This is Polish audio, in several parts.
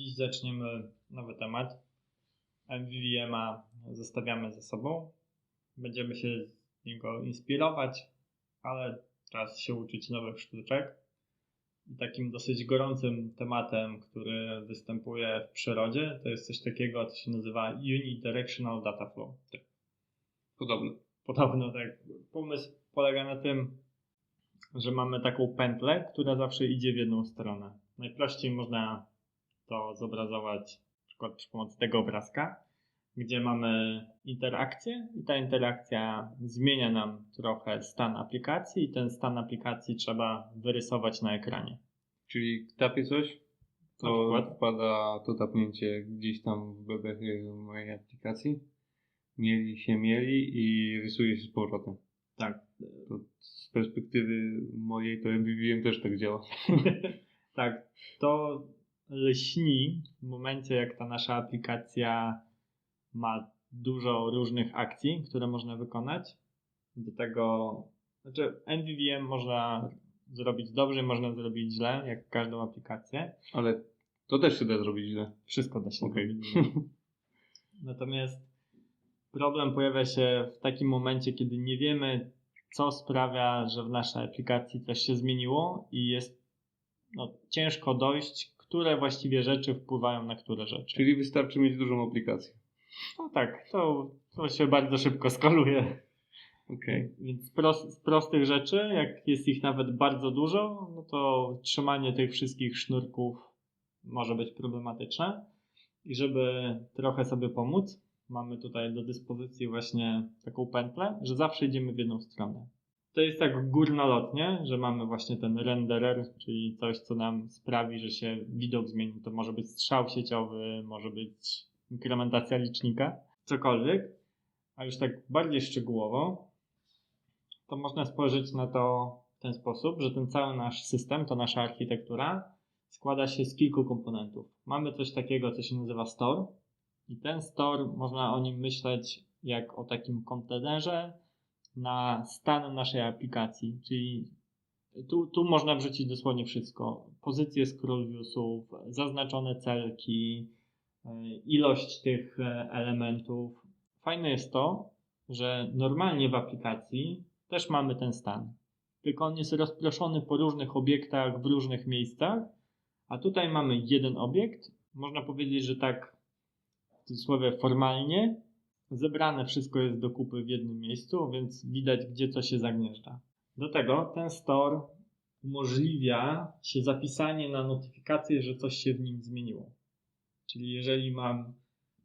Dziś zaczniemy nowy temat. MVVM-a zostawiamy ze sobą. Będziemy się z niego inspirować, ale czas się uczyć nowych sztuczek. I takim dosyć gorącym tematem, który występuje w przyrodzie, to jest coś takiego, co się nazywa Unidirectional Data Flow. Podobno. Podobno tak. Pomysł polega na tym, że mamy taką pętlę, która zawsze idzie w jedną stronę. Najprościej można to zobrazować na przykład przy pomocy tego obrazka, gdzie mamy interakcję i ta interakcja zmienia nam trochę stan aplikacji i ten stan aplikacji trzeba wyrysować na ekranie. Czyli tapię coś, to wpada to tapnięcie gdzieś tam w bebechy mojej aplikacji. Mieli się mieli i rysuje się z powrotem. Tak. To z perspektywy mojej to MVVM też tak działa. tak, to lśni w momencie, jak ta nasza aplikacja ma dużo różnych akcji, które można wykonać. Do tego, znaczy MVVM można zrobić dobrze, można zrobić źle, jak każdą aplikację. Ale to też się da zrobić źle. Wszystko da się Okej. zrobić źle. Natomiast problem pojawia się w takim momencie, kiedy nie wiemy, co sprawia, że w naszej aplikacji coś się zmieniło i jest no, ciężko dojść, które właściwie rzeczy wpływają na które rzeczy. Czyli wystarczy mieć dużą aplikację. No tak, to, to się bardzo szybko skaluje. Okej. Więc z, pros- z prostych rzeczy, jak jest ich nawet bardzo dużo, no to trzymanie tych wszystkich sznurków może być problematyczne. I żeby trochę sobie pomóc, mamy tutaj do dyspozycji właśnie taką pętlę, że zawsze idziemy w jedną stronę. To jest tak górnolotnie, że mamy właśnie ten renderer, czyli coś, co nam sprawi, że się widok zmieni. To może być strzał sieciowy, może być inkrementacja licznika, cokolwiek. A już tak bardziej szczegółowo, to można spojrzeć na to w ten sposób, że ten cały nasz system, to nasza architektura składa się z kilku komponentów. Mamy coś takiego, co się nazywa store i ten store, można o nim myśleć jak o takim kontenerze na stan naszej aplikacji, czyli tu, tu można wrzucić dosłownie wszystko. Pozycje scroll viewsów, zaznaczone celki, y, ilość tych e, elementów. Fajne jest to, że normalnie w aplikacji też mamy ten stan. Tylko on jest rozproszony po różnych obiektach w różnych miejscach, a tutaj mamy jeden obiekt. Można powiedzieć, że tak w cudzysłowie formalnie zebrane wszystko jest do kupy w jednym miejscu, więc widać, gdzie co się zagnieżdża. Do tego ten store umożliwia się zapisanie na notyfikację, że coś się w nim zmieniło. Czyli jeżeli mam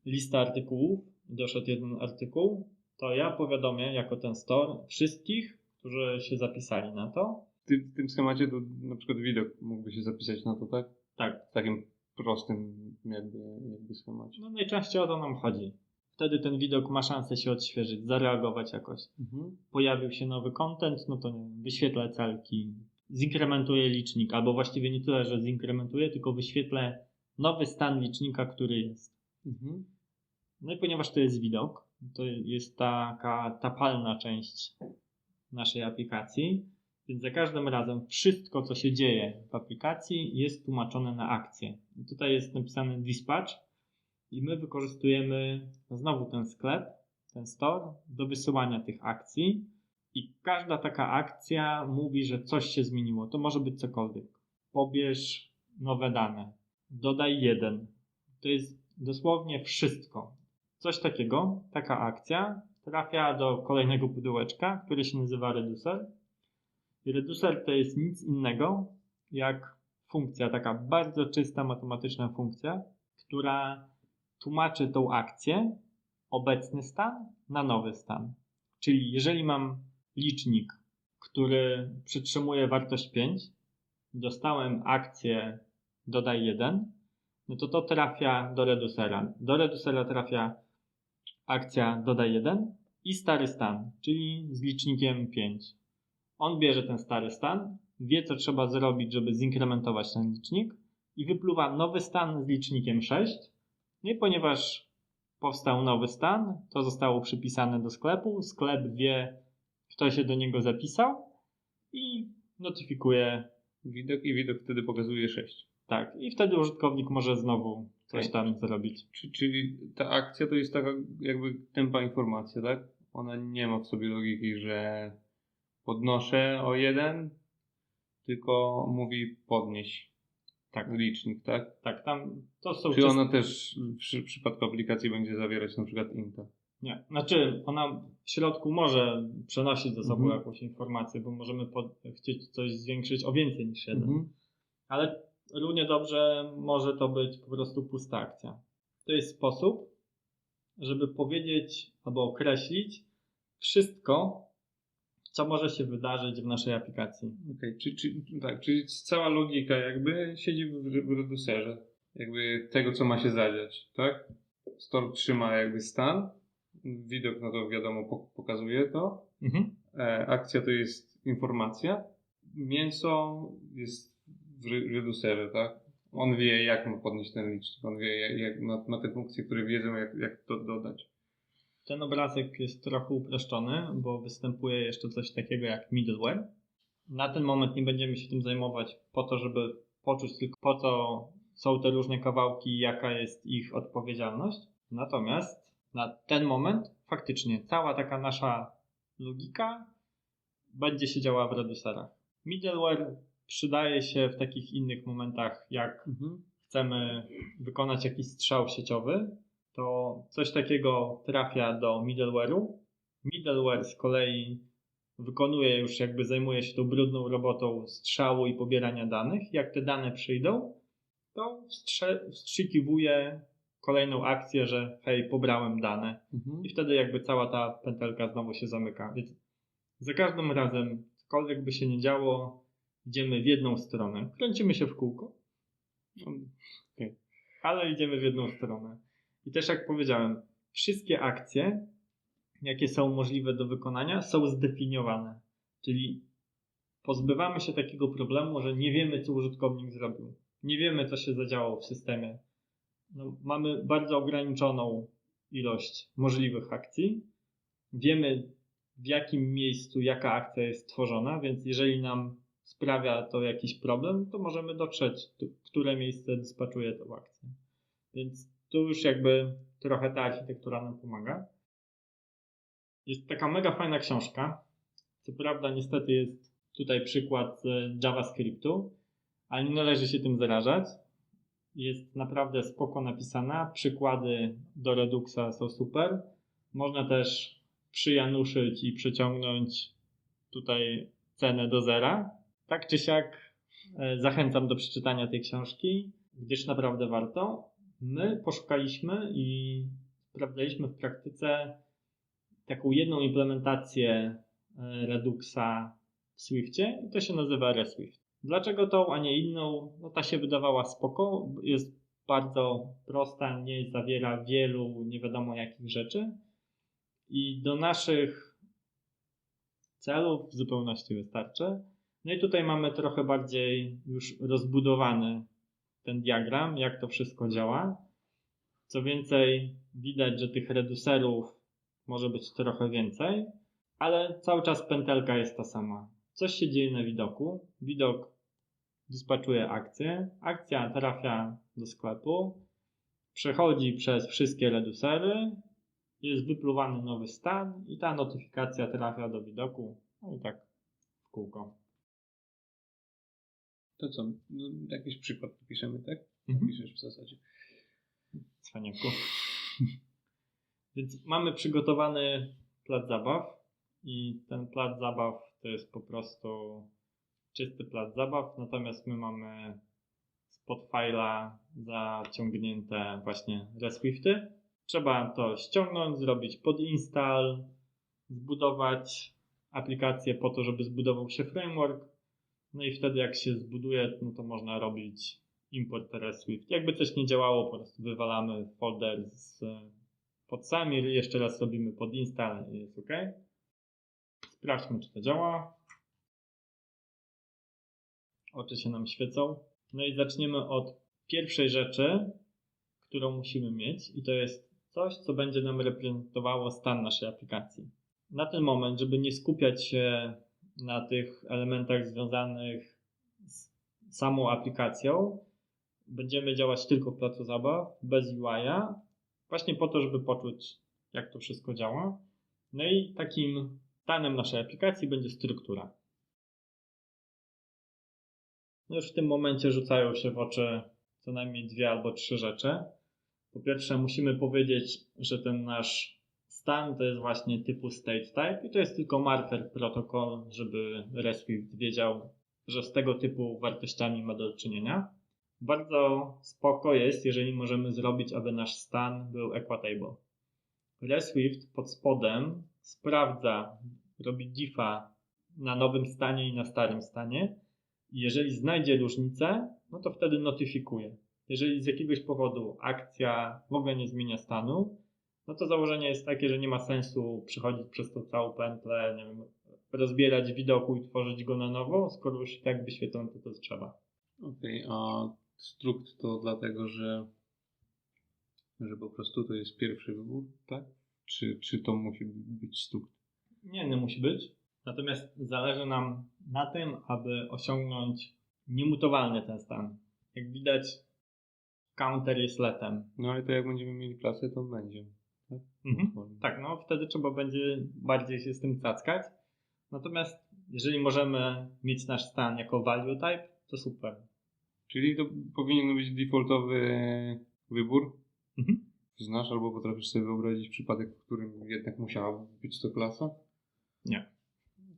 listę artykułów i doszedł jeden artykuł, to ja powiadomię jako ten store wszystkich, którzy się zapisali na to. W tym, w tym schemacie to na przykład widok mógłby się zapisać na to, tak? Tak, W takim prostym jakby, jakby schemacie. no najczęściej o to nam chodzi. Wtedy ten widok ma szansę się odświeżyć, zareagować jakoś. Mhm. Pojawił się nowy content, no to nie wyświetlę celki, zinkrementuję licznik, albo właściwie nie tyle, że zinkrementuję, tylko wyświetlę nowy stan licznika, który jest. Mhm. No i ponieważ to jest widok, to jest taka tapalna część naszej aplikacji, więc za każdym razem wszystko, co się dzieje w aplikacji, jest tłumaczone na akcję. I tutaj jest napisany dispatch i my wykorzystujemy znowu ten sklep, ten store do wysyłania tych akcji. I każda taka akcja mówi, że coś się zmieniło. To może być cokolwiek. Pobierz nowe dane. Dodaj jeden. To jest dosłownie wszystko. Coś takiego, taka akcja trafia do kolejnego pudełeczka, które się nazywa reducer. I reducer to jest nic innego jak funkcja, taka bardzo czysta matematyczna funkcja, która tłumaczy tą akcję, obecny stan, na nowy stan. Czyli jeżeli mam licznik, który przytrzymuje wartość 5, dostałem akcję dodaj 1, no to to trafia do reducera. Do reducera trafia akcja dodaj 1 i stary stan, czyli z licznikiem 5. On bierze ten stary stan, wie co trzeba zrobić, żeby zinkrementować ten licznik i wypluwa nowy stan z licznikiem 6. No i ponieważ powstał nowy stan, to zostało przypisane do sklepu, sklep wie, kto się do niego zapisał i notyfikuje Widok i widok wtedy pokazuje 6. Tak, i wtedy użytkownik może znowu coś tam zrobić. Czy, czyli ta akcja to jest taka jakby tempa informacja, tak? Ona nie ma w sobie logiki, że podnoszę o jeden, tylko mówi podnieś Tak, licznik, tak? tak, tam to są Czy ona też w przy- w przypadku aplikacji będzie zawierać na przykład inta? Nie, znaczy ona w środku może przenosić ze sobą Mhm. jakąś informację, bo możemy pod, chcieć coś zwiększyć o więcej niż jeden. Mhm. Ale równie dobrze może to być po prostu pusta akcja. To jest sposób, żeby powiedzieć albo określić wszystko, co może się wydarzyć w naszej aplikacji. Okej, czy, czy, tak, czyli cała logika jakby siedzi w, w reducerze, jakby tego, co ma się zadziać, tak? Store trzyma jakby stan, widok no to wiadomo po- pokazuje to, Mhm. e, akcja to jest informacja, mięso jest w re- reducerze, tak? On wie, jak ma podnieść ten licznik, on wie, jak, jak ma, ma te funkcje, które wiedzą, jak, jak to dodać. Ten obrazek jest trochę uproszczony, bo występuje jeszcze coś takiego jak middleware. Na ten moment nie będziemy się tym zajmować po to, żeby poczuć tylko po co są te różne kawałki i jaka jest ich odpowiedzialność. Natomiast na ten moment faktycznie cała taka nasza logika będzie się działa w reducerach. Middleware przydaje się w takich innych momentach, jak chcemy wykonać jakiś strzał sieciowy, to coś takiego trafia do middleware'u. Middleware z kolei wykonuje już jakby zajmuje się tą brudną robotą strzału i pobierania danych. Jak te dane przyjdą, to wstrze- wstrzykiwuje kolejną akcję, że hej, pobrałem dane. I wtedy jakby cała ta pętelka znowu się zamyka. Więc za każdym razem, cokolwiek by się nie działo, idziemy w jedną stronę. Kręcimy się w kółko, Okej. ale idziemy w jedną stronę. I też jak powiedziałem, wszystkie akcje, jakie są możliwe do wykonania, są zdefiniowane. Czyli pozbywamy się takiego problemu, że nie wiemy, co użytkownik zrobił. Nie wiemy, co się zadziało w systemie. No, mamy bardzo ograniczoną ilość możliwych akcji. Wiemy, w jakim miejscu jaka akcja jest tworzona, więc jeżeli nam sprawia to jakiś problem, to możemy dotrzeć, które miejsce dyspaczuje tą akcję. Więc tu już jakby trochę ta architektura nam pomaga. Jest taka mega fajna książka. Co prawda, niestety jest tutaj przykład JavaScriptu, ale nie należy się tym zarażać. Jest naprawdę spoko napisana. Przykłady do Reduxa są super. Można też przyjanuszyć i przeciągnąć tutaj cenę do zera. Tak czy siak e, zachęcam do przeczytania tej książki, gdyż naprawdę warto. My poszukaliśmy i sprawdzaliśmy w praktyce taką jedną implementację e, Reduxa w Swiftie i to się nazywa ReSwift. Dlaczego tą, a nie inną? No ta się wydawała spoko, jest bardzo prosta, nie zawiera wielu nie wiadomo jakich rzeczy i do naszych celów w zupełności wystarczy. No i tutaj mamy trochę bardziej już rozbudowany ten diagram, jak to wszystko działa. Co więcej, widać, że tych reducerów może być trochę więcej, ale cały czas pętelka jest ta sama. Coś się dzieje na widoku. Widok dyspaczuje akcję. Akcja trafia do sklepu, przechodzi przez wszystkie reducery, jest wypluwany nowy stan i ta notyfikacja trafia do widoku. No i tak w kółko. To co, no, jakiś przykład piszemy, tak? Mhm. Piszesz w zasadzie. Cwaniaku. Więc mamy przygotowany plac zabaw i ten plac zabaw to jest po prostu czysty plac zabaw, natomiast my mamy spod fajla zaciągnięte właśnie ReSwifty. Trzeba to ściągnąć, zrobić podinstall, zbudować aplikację po to, żeby zbudował się framework. No i wtedy jak się zbuduje, no to można robić import ReSwift. Jakby coś nie działało, po prostu wywalamy folder z podsami, jeszcze raz robimy podinstall i jest OK. Sprawdźmy, czy to działa. Oczy się nam świecą. No i zaczniemy od pierwszej rzeczy, którą musimy mieć i to jest coś, co będzie nam reprezentowało stan naszej aplikacji. Na ten moment, żeby nie skupiać się na tych elementach związanych z samą aplikacją, będziemy działać tylko w placu zabaw, bez UI-a, właśnie po to, żeby poczuć, jak to wszystko działa. No i takim stanem naszej aplikacji będzie struktura. No już w tym momencie rzucają się w oczy co najmniej dwie albo trzy rzeczy. Po pierwsze, musimy powiedzieć, że ten nasz stan to jest właśnie typu state type i to jest tylko marker protokol, żeby REST wiedział, że z tego typu wartościami ma do czynienia. Bardzo spoko jest, jeżeli możemy zrobić, aby nasz stan był equatable. ReSwift pod spodem sprawdza, robi diffa na nowym stanie i na starym stanie. Jeżeli znajdzie różnicę, no to wtedy notyfikuje. Jeżeli z jakiegoś powodu akcja w ogóle nie zmienia stanu, no to założenie jest takie, że nie ma sensu przechodzić przez tą całą pętlę, nie wiem, rozbierać widoku i tworzyć go na nowo, skoro już i tak wyświetlone to, to trzeba. Okej, a strukt to dlatego, że, że po prostu to jest pierwszy wybór, tak? Czy, czy to musi być strukt? Nie, nie musi być. Natomiast zależy nam na tym, aby osiągnąć niemutowalny ten stan. Jak widać, counter jest letem. No ale to jak będziemy mieli klasę, to będzie. Tak? Mhm. Tak, no wtedy trzeba będzie bardziej się z tym cackać. Natomiast jeżeli możemy mieć nasz stan jako value type, to super. Czyli to powinien być defaultowy wybór? Mhm. Znasz albo potrafisz sobie wyobrazić przypadek, w którym jednak musiała być to klasa? Nie.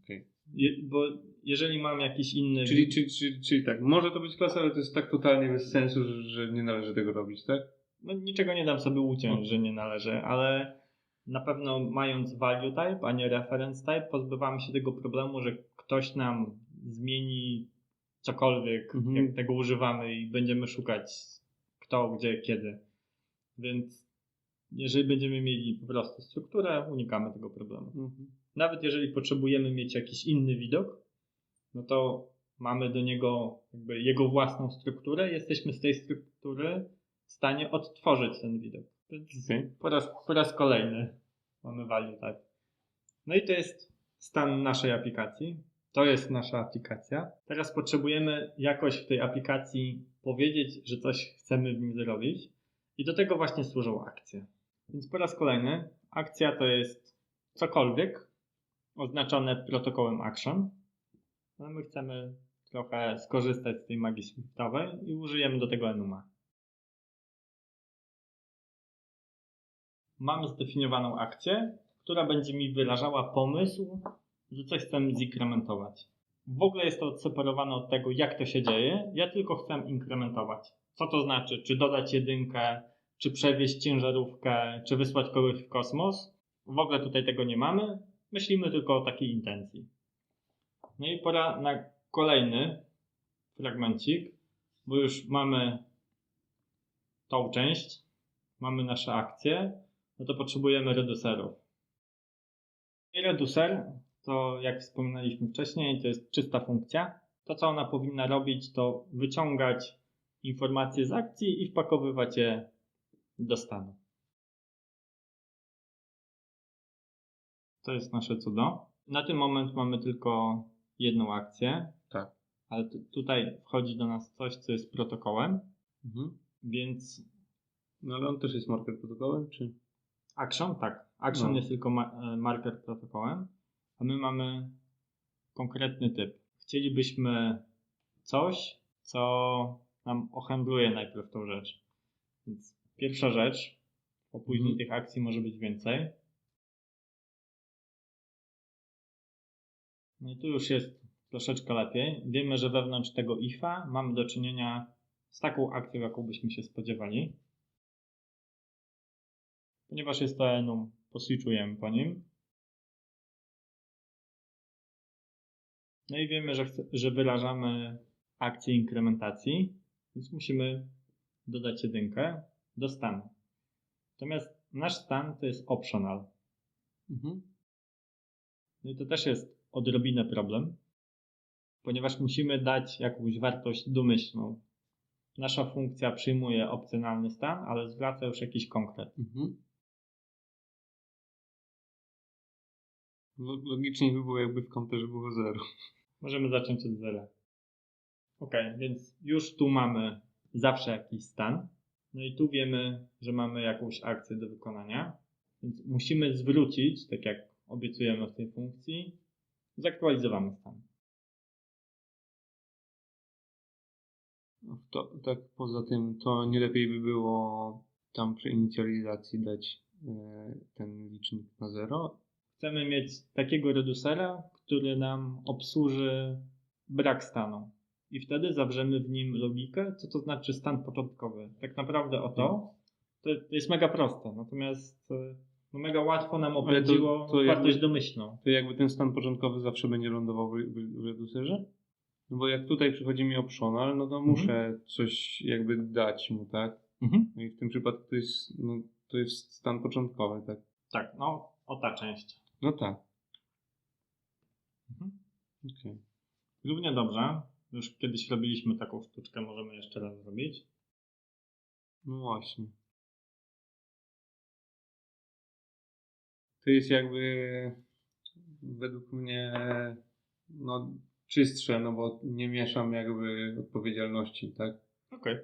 Okej. Je, bo jeżeli mam jakiś inny. Czyli, czyli, czyli, czyli tak, może to być klasa, ale to jest tak totalnie bez sensu, że, że nie należy tego robić, tak? No, niczego nie dam sobie uciąć, No. że nie należy, ale na pewno mając value type, a nie reference type, pozbywamy się tego problemu, że ktoś nam zmieni cokolwiek, Mhm. jak tego używamy i będziemy szukać kto, gdzie, kiedy. Więc jeżeli będziemy mieli po prostu strukturę, unikamy tego problemu. Mhm. Nawet jeżeli potrzebujemy mieć jakiś inny widok, no to mamy do niego jakby jego własną strukturę, jesteśmy z tej struktury w stanie odtworzyć ten widok. Okej. po, raz, po raz kolejny mamy value type. No i to jest stan naszej aplikacji. To jest nasza aplikacja. Teraz potrzebujemy jakoś w tej aplikacji powiedzieć, że coś chcemy w nim zrobić. I do tego właśnie służą akcje. Więc po raz kolejny akcja to jest cokolwiek oznaczone protokołem action. No my chcemy trochę skorzystać z tej magii Swiftowej i użyjemy do tego enuma. Mam zdefiniowaną akcję, która będzie mi wyrażała pomysł, że coś chcę zinkrementować. W ogóle jest to odseparowane od tego, jak to się dzieje. Ja tylko chcę inkrementować. Co to znaczy? Czy dodać jedynkę, czy przewieźć ciężarówkę, czy wysłać kogoś w kosmos? W ogóle tutaj tego nie mamy. Myślimy tylko o takiej intencji. No i pora na kolejny fragmencik, bo już mamy tą część, mamy nasze akcje, no to potrzebujemy reducerów. I reducer to, jak wspominaliśmy wcześniej, to jest czysta funkcja. To, co ona powinna robić, to wyciągać informacje z akcji i wpakowywać je do stanu. To jest nasze cudo. Na ten moment mamy tylko jedną akcję, Tak. ale tu- tutaj wchodzi do nas coś, co jest protokołem, Mhm. więc No ale on też jest marker protokołem, czy? Action, tak, action No. jest tylko ma- e, marker protokołem, a my mamy konkretny typ. Chcielibyśmy coś, co nam ohandluje najpierw tą rzecz. Więc pierwsza rzecz, bo później Mhm. tych akcji może być więcej. No i tu już jest troszeczkę lepiej. Wiemy, że wewnątrz tego ifa mamy do czynienia z taką akcją, jaką byśmy się spodziewali. Ponieważ jest to enum, poswitchujemy po nim. No i wiemy, że, chce, że wyrażamy akcję inkrementacji, więc musimy dodać jedynkę do stanu. Natomiast nasz stan to jest optional. Mhm. No i to też jest odrobinę problem, ponieważ musimy dać jakąś wartość domyślną. Nasza funkcja przyjmuje opcjonalny stan, ale zwraca już jakiś konkret. Mhm. Logicznie by było, jakby w komputerze było 0. Możemy zacząć od zera. Ok, więc już tu mamy zawsze jakiś stan. No i tu wiemy, że mamy jakąś akcję do wykonania, więc musimy zwrócić, tak jak obiecujemy w tej funkcji, zaktualizowany stan. To, tak poza tym, to nie lepiej by było tam przy inicjalizacji dać e, ten licznik na zero. Chcemy mieć takiego redusera, który nam obsłuży brak stanu. I wtedy zawrzemy w nim logikę, co to znaczy stan początkowy. Tak naprawdę o to, to, to jest mega proste. Natomiast e, no mega łatwo nam Ale to- to jakby- wartość domyślną. To jakby ten stan początkowy zawsze będzie lądował w, w, w reducerze? No bo jak tutaj przychodzi mi optional, no to Mhm. muszę coś jakby dać mu, tak? No i w tym przypadku to jest, no, to jest stan początkowy, tak? Tak, no o ta część. No tak. Mhm. Okej. Równie dobrze. Już kiedyś robiliśmy taką sztuczkę, możemy jeszcze raz zrobić. No właśnie. To jest jakby według mnie no, czystsze, no bo nie mieszam jakby odpowiedzialności, tak? Okej.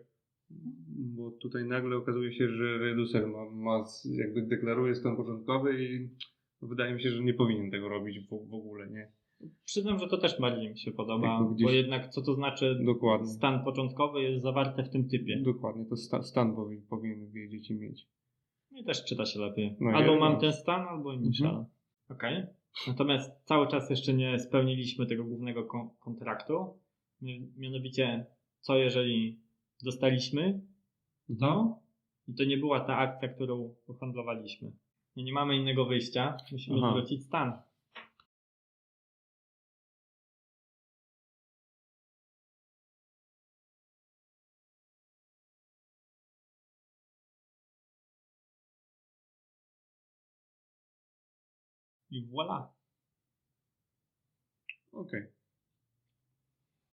Bo tutaj nagle okazuje się, że reducer ma, ma jakby deklaruje stan początkowy i wydaje mi się, że nie powinien tego robić w, w ogóle, nie? Przyznam, że to też bardziej mi się podoba, Jakby gdzieś- bo jednak co to znaczy Dokładnie. stan początkowy jest zawarte w tym typie. Dokładnie, to sta, stan powin, powinien wiedzieć i mieć. No I też czyta się lepiej. No albo ja- mam ten stan, albo initial. Mhm. Okej. Natomiast cały czas jeszcze nie spełniliśmy tego głównego kon- kontraktu. Mi- Mianowicie, co jeżeli dostaliśmy to i to nie była ta akcja, którą handlowaliśmy. No nie mamy innego wyjścia, musimy Aha. zwrócić stan. I voilà. Okej.